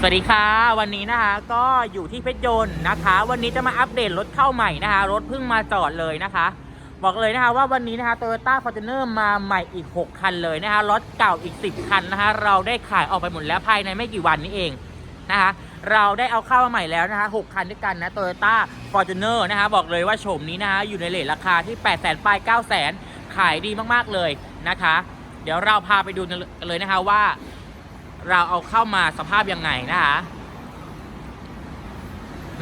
สวัสดีค่ะ วันนี้นะคะก็อยู่ที่เพชรยนต์นะคะ วันนี้จะมาอัปเดตรถเข้าใหม่นะคะ รถเพิ่งมาจอดเลยนะคะ บอกเลยนะคะว่าวันนี้นะคะ Toyota Fortuner มาใหม่อีก 6 คันเลยนะคะรถเก่าอีก 10 คันนะคะ เราได้ขายออกไปหมดแล้วภายในไม่กี่วันนี้เองนะคะ เราได้เอาเข้ามาใหม่แล้วนะคะ 6 คันด้วยกันนะ Toyota Fortuner นอร์นะคะ บอกเลยว่าโฉมนี้นะคะอยู่ในเลทราคาที่ 8 0 0 0 0ปลาย9 0 0 0 0 ขายดีมากๆเลยนะคะ เดี๋ยวเราพาไปดูกันเลยนะคะว่า เราเอาเข้ามาสภาพยังไงนะคะ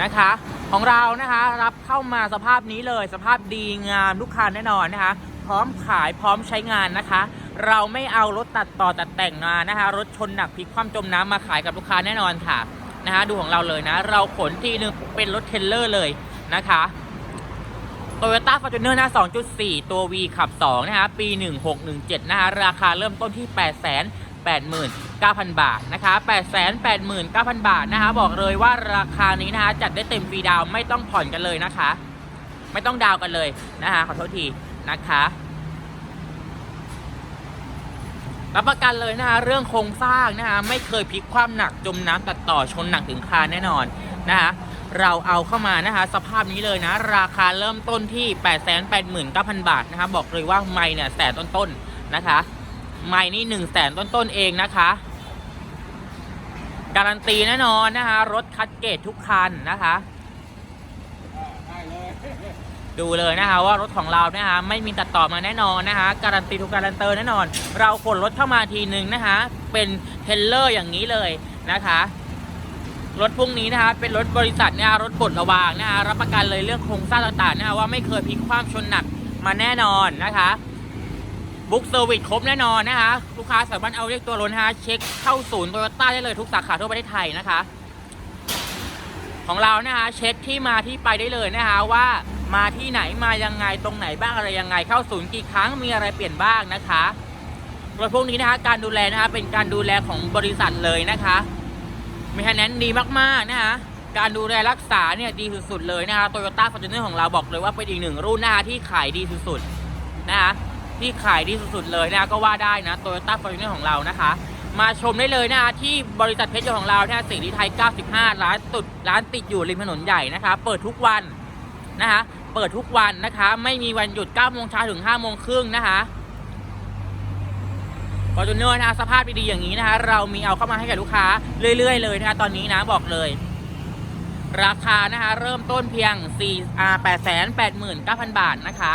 นะคะ ของเรานะคะรับเข้ามาสภาพนี้เลย สภาพดีงามลูกค้าแน่นอนนะคะ พร้อมขายพร้อมใช้งานนะคะ เราไม่เอารถตัดต่อตัดแต่งมานะคะรถชนหนักพลิกคว่ำจมน้ำมาขายกับลูกค้าแน่นอนค่ะนะคะดูของเราเลยนะ เราขนทีนึงเป็นรถเทรลเลอร์เลยนะคะ Toyota Fortuner นะ2.4 ตัว V ขับ 2 นะคะ ปี 1617 นะคะ ราคาเริ่มต้นที่ 8 8 9 0 0 88,900 บาทนะคะ8 8 9 0 0 0 บาทนะคะบอกเลยว่าราคานี้นะคะจัดได้เต็มฟรีดาวไม่ต้องผ่อนกันเลยนะคะ ไม่ต้องดาวกันเลยนะคะขอโทษทีนะคะรับประกันเลยนะคะเรื่องโครงสร้างนะคะไม่เคยพลิกคว่ำหนักจมน้ำตัดต่อชนหนักถึงคานแน่นอนนะคะเราเอาเข้ามานะคะสภาพนี้เลยนะ ราคาเริ่มต้นที่ 8 8 9 0 0 0 บาทนะคะบอกเลยว่าไม่เนี่ยแสนต้นๆนะคะ ไม่นี่1 0 0 0 0แสนต้นๆเองนะคะ การันตีแน่นอนนะคะ รถคัดเกรดทุกคันนะคะ ดูเลยนะคะว่ารถของเรานะคะไม่มีตัดต่อมาแน่นอนนะคะการันตีทุกการันเตอร์แน่นอน เราขนรถเข้ามาทีนึงนะคะ เป็นเทลเลอร์อย่างนี้เลยนะคะรถพวกนี้นะคะเป็นรถบริษัทเนี่ยรถปลดระวางนะคะรับประกันเลยเรื่องโครงสร้างต่างๆนะคะว่าไม่เคยพลิกคว่ำชนหนักมาแน่นอนนะคะ บุ๊กเซอร์วิสครบแน่นอนนะคะ ลูกค้าสามารถเอาเรียกตัวรถนะคะเช็คเข้าศูนย์โตโยต้าได้เลยทุกสาขาทั่วประเทศไทยนะคะ ของเรานะคะเช็คที่มาที่ไปได้เลยนะคะว่ามาที่ไหนมายังไงตรงไหนบ้างอะไรยังไงเข้าศูนย์กี่ครั้งมีอะไรเปลี่ยนบ้างนะคะรถพวกนี้นะคะการดูแลนะคะเป็นการดูแลของบริษัทเลยนะคะมีคะแนนดีมากๆนะคะการดูแลรักษาเนี่ยดีสุดๆเลยนะคะโตโยต้าฟอร์จูเนอร์ของเราบอกเลยว่าเป็นอีกหนึ่งรุ่นนะคะที่ขายดีสุดๆนะคะ ที่ขายดีสุดๆเลยนะก็ว่าได้นะโตโยต้าฟอร์จูเนอร์ของเรานะคะ มาชมได้เลยนะที่บริษัทเพชรยนต์ของเราเนี่สิริไทย 95 ร้านตุดร้านติดอยู่ริมถนนใหญ่นะคะ เปิดทุกวันนะคะเปิดทุกวันนะคะ ไม่มีวันหยุด9โมงเช้าถึง5โมงครึ่งนะคะฟอร์จูเนอร์นะคะสภาพดีๆอย่างนี้นะคะ เรามีเอาเข้ามาให้กับลูกค้าเรื่อย ๆ เลยนะคะตอนนี้นะบอกเลย ราคานะคะเริ่มต้นเพียง4 8 8 9 0 0 0 บาทนะคะ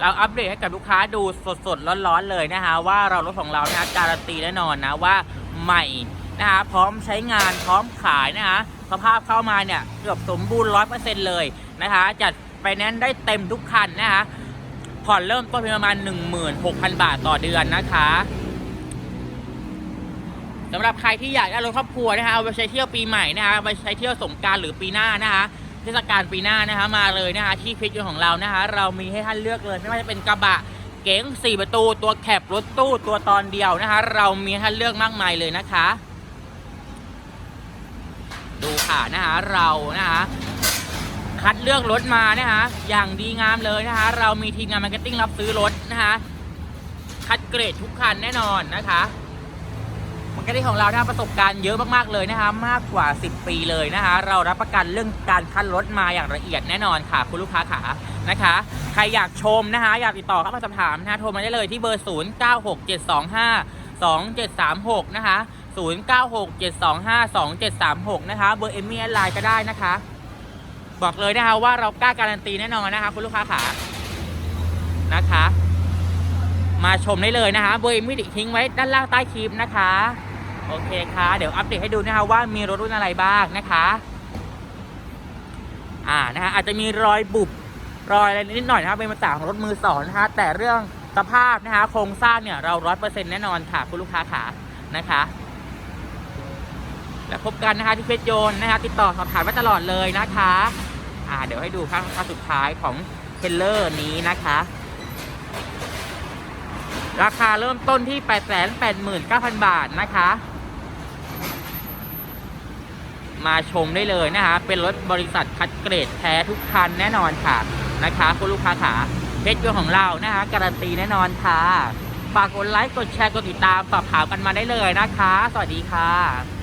เราอัปเดตให้กับลูกค้าดูสดๆร้อนๆเลยนะคะ ว่าเรารถของเรานะการันตีแน่นอนนะว่าใหม่นะคะพร้อมใช้งานพร้อมขายนะคะสภาพเข้ามาเนี่ยเกือบสมบูรณ์ร้อยเปอร์เซ็นต์เลยนะคะจัดไปแนนซ์ได้เต็มทุกคันนะคะผ่อนเริ่มต้นเพียงประมาณ 16,000 บาทต่อเดือนนะคะสำหรับใครที่อยากได้รถครอบครัวนะคะเอาไปใช้เที่ยวปีใหม่นะคะไปใช้เที่ยวสงการหรือปีหน้านะคะ เทศกาลปีหน้านะคะมาเลยนะคะที่พชรยนต์ของเรานะคะเรามีให้ท่านเลือกเลยไม่ว่าจะเป็นกระบะเก๋ง4 ประตู ตัวแคบรถตู้ตัวตอนเดียวนะคะเรามีให้ท่านเลือกมากมายเลยนะคะ ดูค่ะนะคะเรานะคะคัดเลือกรถมานะคะอย่างดีงามเลยนะคะเรามีทีมงานมาร์เก็ตติ้งรับซื้อรถนะคะคัดเกรดทุกคันแน่นอนนะคะ มาร์เก็ตติ้งของเรานะประสบการณ์เยอะมากๆเลยนะคะมากกว่า 10 ปีเลยนะคะเรารับประกันเรื่องการคัดรถมาอย่างละเอียดแน่นอนค่ะ คุณลูกค้าขานะคะ ใครอยากชมนะคะ อยากติดต่อเข้ามาสอบถามนะคะโทรมาได้เลยที่เบอร์ 0 9 6 7 2 5 2 7 3 6 นะคะ 0 9 6 7 2 5 2 7 3 6 นะคะ เบอร์เอมมี่แอดไลน์ก็ได้นะคะ บอกเลยนะคะว่าเรากล้าการันตีแน่นอนนะคะ คุณลูกค้าขานะคะมาชมได้เลยนะคะเบอร์เอมมี่ทิ้งไว้ด้านล่างใต้คลิปนะคะ โอเคค่ะ เดี๋ยวอัปเดตให้ดูนะคะว่ามีรถรุ่นอะไรบ้างนะคะ อ่านะคะอาจจะมีรอยบุบรอยอะไรนิดหน่อยนะคะเป็นมาจาของรถมือสองนะคะแต่เรื่องสภาพนะคะโครงสร้างเนี่ยเราร้อยเปอร์เซ็นต์แน่นอนค่ะคุณลูกค้าขานะคะ แล้วพบกันนะคะที่เพชรโยนนะคะติดต่อสอบถามไว้ตลอดเลยนะคะ อ่า เดี๋ยวให้ดูภาพภาสุดท้ายของเทเลอร์นี้นะคะ ราคาเริ่มต้นที่ 889,000 บาทนะคะ มาชมได้เลยนะคะ เป็นรถบริษัทคัดเกรดแท้ทุกคันแน่นอนค่ะนะคะ คุณลูกค้าขาเพชรยนของเรานะคะการันตีแน่นอนค่ะฝากกดไลค์กดแชร์กดติดตามสอบถามกันมาได้เลยนะคะ สวัสดีค่ะ